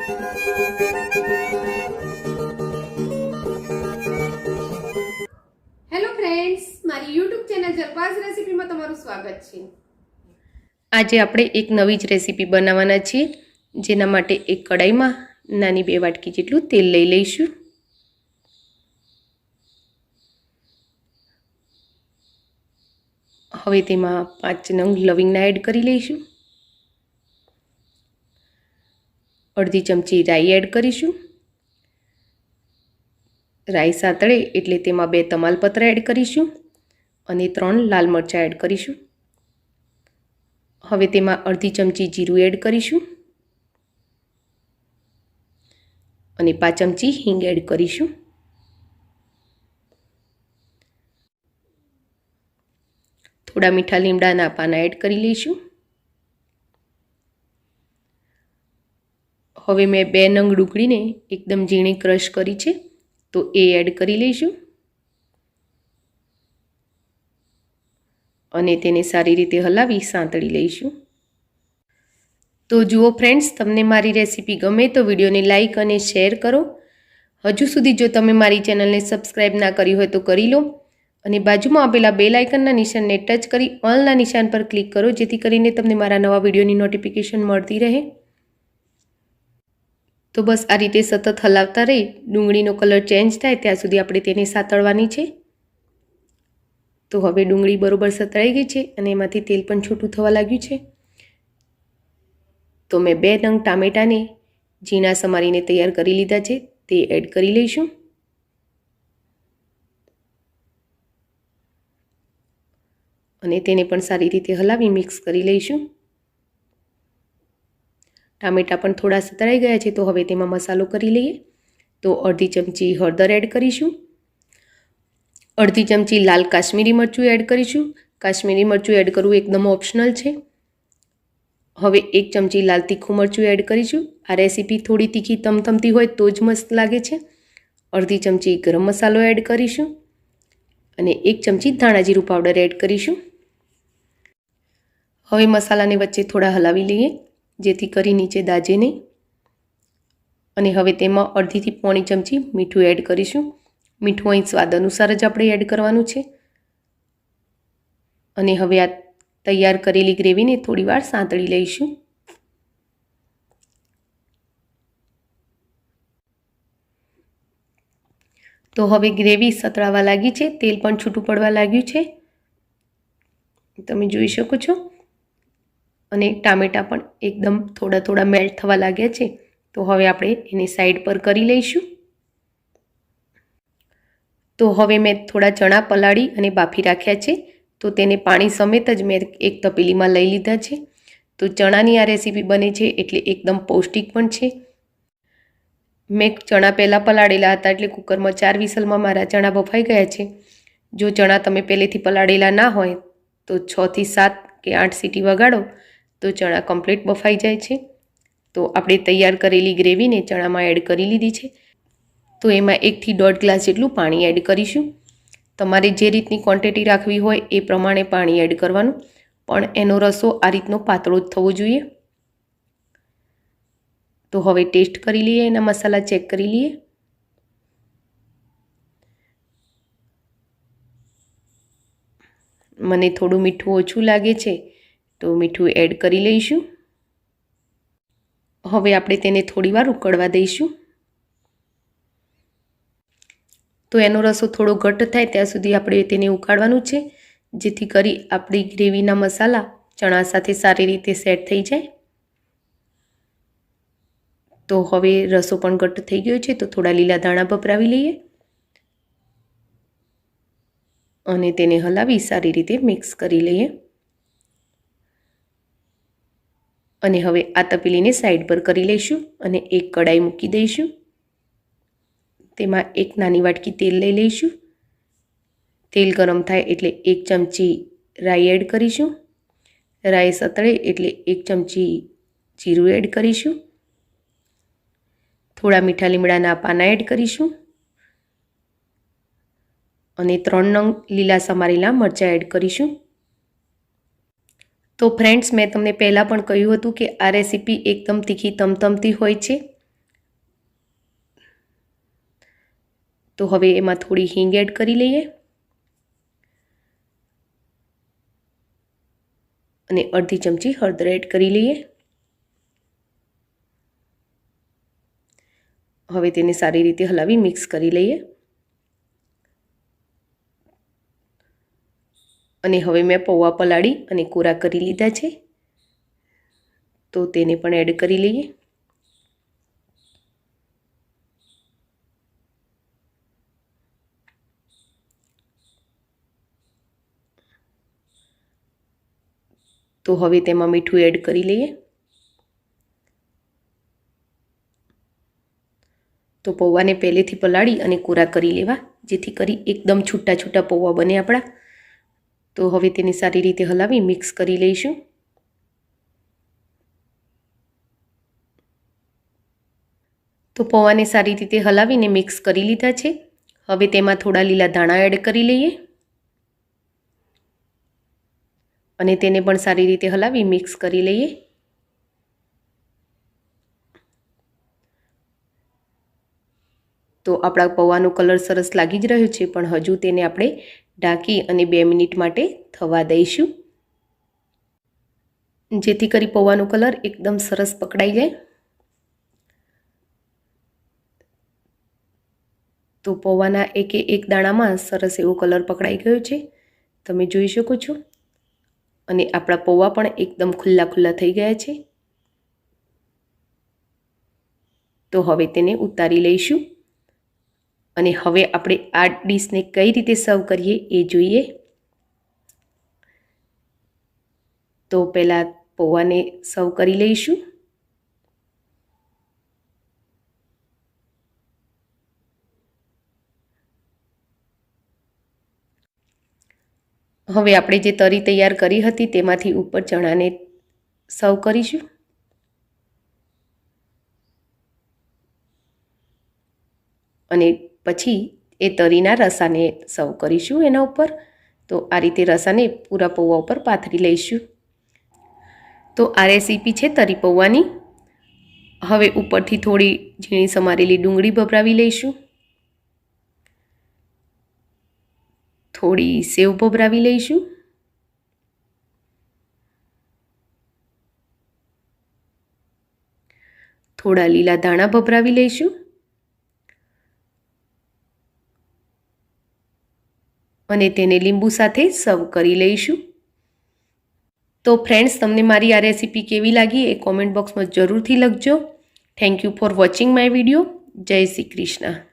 Hello friends સ્વાગત છે. આજે આપણે એક નવી જ રેસીપી બનાવવાના છીએ, જેના માટે એક કડાઈમાં નાની બે વાટકી જેટલું તેલ લઈ લઈશું. હવે તેમાં પાંચ નંગ લવિંગના એડ કરી લઈશું. અડધી ચમચી રાઈ એડ કરીશું. રાઈ સાતળે એટલે તેમાં બે તમાલપત્ર એડ કરીશું અને ત્રણ લાલ મરચાં એડ કરીશું. હવે તેમાં અડધી ચમચી જીરું એડ કરીશું અને પાંચ ચમચી હિંગ એડ કરીશું. થોડા મીઠા લીમડાના પાના એડ કરી લઈશું. હવે મેં બે નંગ ડુંગળીને એકદમ ઝીણી ક્રશ કરી છે, તો એ એડ કરી લઈશું. અને તેને સારી રીતે હલાવી સાંતળી લઈશું. તો જુઓ ફ્રેન્ડ્સ તમને મારી રેસીપી ગમે તો વિડીયોને લાઇક અને શેર કરો. હજુ સુધી જો તમે મારી ચેનલને સબસ્ક્રાઈબ ના કરી હોય તો કરી લો અને બાજુમાં આપેલા બે લાઇકનના નિશાનને ટચ કરી ઓલના નિશાન પર ક્લિક કરો, જેથી કરીને તમને મારા નવા વિડીયોની નોટિફિકેશન મળતી રહે. તો બસ આ રીતે સતત હલાવતા રહી, ડુંગળીનો કલર ચેન્જ થાય, ત્યાં સુધી આપણે તેને સાતળવાની છે. તો હવે ડુંગળી બરોબર સતળાઈ ગઈ છે અને એમાંથી તેલ પણ છૂટું થવા લાગ્યું છે. તો મેં બે નંગ ટામેટાને ઝીણા સમારીને તૈયાર કરી લીધા છે, તે એડ કરી લઈશું. અને તેને પણ સારી રીતે હલાવી મિક્સ કરી લઈશું. ટામેટાં પણ થોડા સતરાઈ ગયા છે, તો હવે તેમાં મસાલો કરી લઈએ. તો અડધી ચમચી હળદર એડ કરીશું. અડધી ચમચી લાલ કાશ્મીરી મરચું એડ કરીશું. કાશ્મીરી મરચું એડ કરવું એકદમ ઓપ્શનલ છે. હવે એક ચમચી લાલ તીખું મરચું એડ કરીશું. આ રેસીપી થોડી તીખી તમતમતી હોય તો જ મસ્ત લાગે છે. અડધી ચમચી ગરમ મસાલો એડ કરીશું અને એક ચમચી ધાણા જીરું પાવડર એડ કરીશું. હવે મસાલાને વચ્ચે થોડા હલાવી લઈએ. જેથી કરી નીચે દાજે નહીં. અને હવે તેમાં અડધીથી પોણી ચમચી મીઠું એડ કરીશું. મીઠું અહીં સ્વાદ અનુસાર જ આપણે એડ કરવાનું છે. અને હવે આ તૈયાર કરેલી ગ્રેવીને થોડીવાર સાંતળી લઈશું. તો હવે ગ્રેવી સતળાવા લાગી છે. તેલ પણ છૂટું પડવા લાગ્યું છે. તમે જોઈ શકો છો. અને ટામેટાં પણ એકદમ થોડા થોડા મેલ્ટ થવા લાગ્યા છે. તો હવે આપણે એને સાઈડ પર કરી લઈશું. તો હવે મેં થોડા ચણા પલાળી અને બાફી રાખ્યા છે. તો તેને પાણી સમેત જ મેં એક તપેલીમાં લઈ લીધા છે. તો ચણાની આ રેસીપી બને છે એટલે એકદમ પૌષ્ટિક પણ છે. મેં ચણા પહેલાં પલાળેલા હતા એટલે કુકરમાં ચાર વિસલમાં મારા ચણા બફાઈ ગયા છે. જો ચણા તમે પહેલેથી પલાળેલા ના હોય તો છથી સાત કે આઠ સીટી વગાડો. તો ચણા કમ્પ્લીટ બફાઈ જાય છે. તો આપણે તૈયાર કરેલી ગ્રેવીને ચણામાં એડ કરી લીધી છે. તો એમાં એકથી દોઢ ગ્લાસ જેટલું પાણી એડ કરીશું. તમારે જે રીતની ક્વોન્ટિટી રાખવી હોય એ પ્રમાણે પાણી એડ કરવાનું. પણ એનો રસો આ રીતનો પાતળો જ થવો જોઈએ. તો હવે ટેસ્ટ કરી લઈએ, એના મસાલા ચેક કરી લઈએ. મને થોડું મીઠું ઓછું લાગે છે. તો મીઠું એડ કરી લઈશું. હવે આપણે તેને થોડીવાર ઉકળવા દઈશું. તો એનો રસો થોડો ઘટ્ટ થાય ત્યાં સુધી આપણે તેને ઉકાળવાનું છે, જેથી કરી આપણી ગ્રેવીના મસાલા ચણા સાથે સારી રીતે સેટ થઈ જાય. તો હવે રસો પણ ઘટ થઈ ગયો છે, તો થોડા લીલા દાણા વપરાવી લઈએ. અને તેને હલાવી સારી રીતે મિક્સ કરી લઈએ. અને હવે આ તપેલીને સાઈડ પર કરી લઈશું અને એક કડાઈ મૂકી દઈશું. તેમાં એક નાની વાટકી તેલ લઈ લઈશું. તેલ ગરમ થાય એટલે એક ચમચી રાઈ એડ કરીશું. રાઈ સતળે એટલે એક ચમચી જીરું એડ કરીશું. થોડા મીઠા લીમડાના પાના એડ કરીશું. અને ત્રણ નંગ લીલા સમારેલા મરચાં એડ કરીશું. તો ફ્રેન્ડ્સ મેં તમને પહેલાં પણ કહ્યું હતું કે આ રેસીપી એકદમ તીખી, તમતમતી હોય છે. તો હવે એમાં થોડી હિંગ એડ કરી લઈએ. અને અડધી ચમચી હળદર એડ કરી લઈએ. હવે તેને સારી રીતે હલાવી મિક્સ કરી લઈએ. અને હવે મેં પૌવા પલાળી અને કોરા કરી લીધા છે. તો તેને પણ એડ કરી લઈએ. તો હવે તેમાં મીઠું એડ કરી લઈએ. તો પૌવાને પહેલેથી પલાળી અને કોરા કરી લેવા, જેથી કરી એકદમ છૂટા છૂટા પૌવા બને આપણા. તો હવે તેને સારી રીતે હલાવી મિક્સ કરી લઈશું. તો પૌવાને સારી રીતે હલાવીને મિક્સ કરી લીધા છે. હવે તેમાં થોડા લીલા ધાણા એડ કરી લઈએ. અને તેને પણ સારી રીતે હલાવી મિક્સ કરી લઈએ. તો આપણા પૌવાનો કલર સરસ લાગી જ રહ્યો છે, પણ હજુ તેને આપણે ઢાંકી અને બે મિનિટ માટે થવા દઈશું. જેથી કરી પૌવાનો કલર એકદમ સરસ પકડાઈ જાય. તો પૌવાના એકે એક દાણામાં સરસ એવો કલર પકડાઈ ગયો છે. તમે જોઈ શકો છો. અને આપણા પૌવા પણ એકદમ ખુલ્લા ખુલ્લા થઈ ગયા છે. તો હવે તેને ઉતારી લઈશું. અને હવે આપણે આ ડીશને કઈ રીતે સર્વ કરીએ એ જોઈએ. તો પહેલાં પૌવાને સર્વ કરી લઈશું. હવે આપણે જે તરી તૈયાર કરી હતી તેમાંથી ઉપર ચણાને સર્વ કરીશું. અને પછી એ તરીના રસાને સર્વ કરીશું એના ઉપર. તો આ રીતે રસાને પૂરા પૌવા ઉપર પાથરી લઈશું. તો આ રેસીપી છે તરી પૌવાની. હવે ઉપરથી થોડી ઝીણી સમારેલી ડુંગળી ભભરાવી લઈશું. થોડી સેવ ભભરાવી લઈશું. થોડા લીલા ધાણા ભભરાવી લઈશું. અને તેને લીંબુ સાથે સર્વ કરી લઈશું. તો ફ્રેન્ડ્સ તમને મારી આ રેસીપી કેવી લાગી એ કોમેન્ટ બોક્સમાં જરૂરથી લખજો. Thank you for watching my video જય શ્રી કૃષ્ણ.